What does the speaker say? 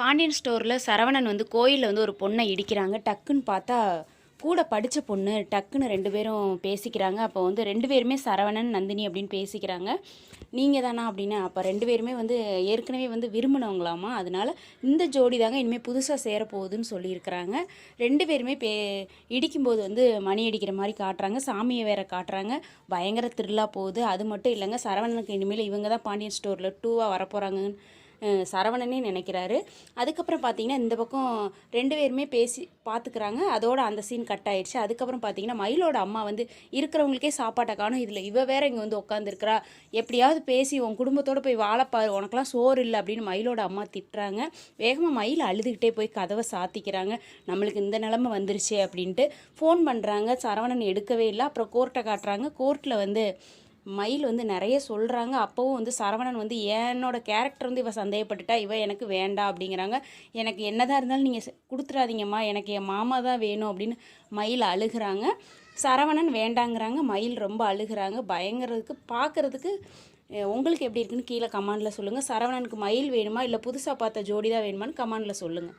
பாண்டியன் ஸ்டோரில் சரவணன் வந்து கோயிலில் வந்து ஒரு பொண்ணை இடிக்கிறாங்க. டக்குன்னு பார்த்தா கூட படித்த பொண்ணு டக்குன்னு ரெண்டு பேரும் பேசிக்கிறாங்க. அப்போ வந்து ரெண்டு பேருமே சரவணன் நந்தினி அப்படின்னு பேசிக்கிறாங்க. நீங்கள் தானா அப்படின்னு அப்போ ரெண்டு பேருமே வந்து ஏற்கனவே வந்து விரும்பினவங்களாமா? அதனால இந்த ஜோடி தாங்க இனிமேல் புதுசாக சேரப்போகுதுன்னு சொல்லியிருக்கிறாங்க. ரெண்டு பேருமே பே இடிக்கும்போது வந்து மணி அடிக்கிற மாதிரி காட்டுறாங்க. சாமியை வேற காட்டுறாங்க. பயங்கர திருவிழா போகுது. அது மட்டும் இல்லைங்க சரவணனுக்கு இனிமேல் இவங்க தான் பாண்டியன் ஸ்டோரில் டூவாக வரப்போகிறாங்கன்னு சரவணனே நினைக்கிறாரு. அதுக்கப்புறம் பார்த்தீங்கன்னா இந்த பக்கம் ரெண்டு பேருமே பேசி பார்த்துக்கிறாங்க அதோட அந்த சீன் கட் ஆயிடுச்சு. அதுக்கப்புறம் பார்த்தீங்கன்னா மயிலோட அம்மா வந்து இருக்கிறவங்களுக்கே சாப்பாட்டை காணும். இதில் இவ வேற இங்கே வந்து உட்காந்துருக்கிறா எப்படியாவது பேசி உன் குடும்பத்தோடு போய் வாழப்பாரு. உனக்கெல்லாம் சோறு இல்லை அப்படின்னு மயிலோட அம்மா திட்டுறாங்க. வேகமாக மயில் அழுதுகிட்டே போய் கதவை சாத்திக்கிறாங்க. நம்மளுக்கு இந்த நிலமை வந்துருச்சு அப்படின்ட்டு ஃபோன் பண்ணுறாங்க சரவணன் எடுக்கவே இல்லை. அப்புறம் கோர்ட்டை காட்டுறாங்க. கோர்ட்டில் வந்து மயில் வந்து நிறைய சொல்கிறாங்க அப்போவும் வந்து சரவணன் வந்து என்னோட கேரக்டர் வந்து இவ சந்தேகப்பட்டுட்டா இவ எனக்கு வேண்டாம் அப்படிங்கிறாங்க. எனக்கு என்னதான் இருந்தாலும் நீங்கள் கொடுத்துறாதீங்கம்மா எனக்கு என் மாமா தான் வேணும் அப்படின்னு மயில் அழுகிறாங்க. சரவணன் வேண்டாங்கிறாங்க. மயில் ரொம்ப அழுகுறாங்க. பயங்கிறதுக்கு பார்க்குறதுக்கு உங்களுக்கு எப்படி இருக்குன்னு கீழே கமாண்டில் சொல்லுங்கள் சரவணனுக்கு மயில் வேணுமா? இல்லை புதுசாக பார்த்த ஜோடி தான் வேணுமான்னு கமாண்டில் சொல்லுங்கள்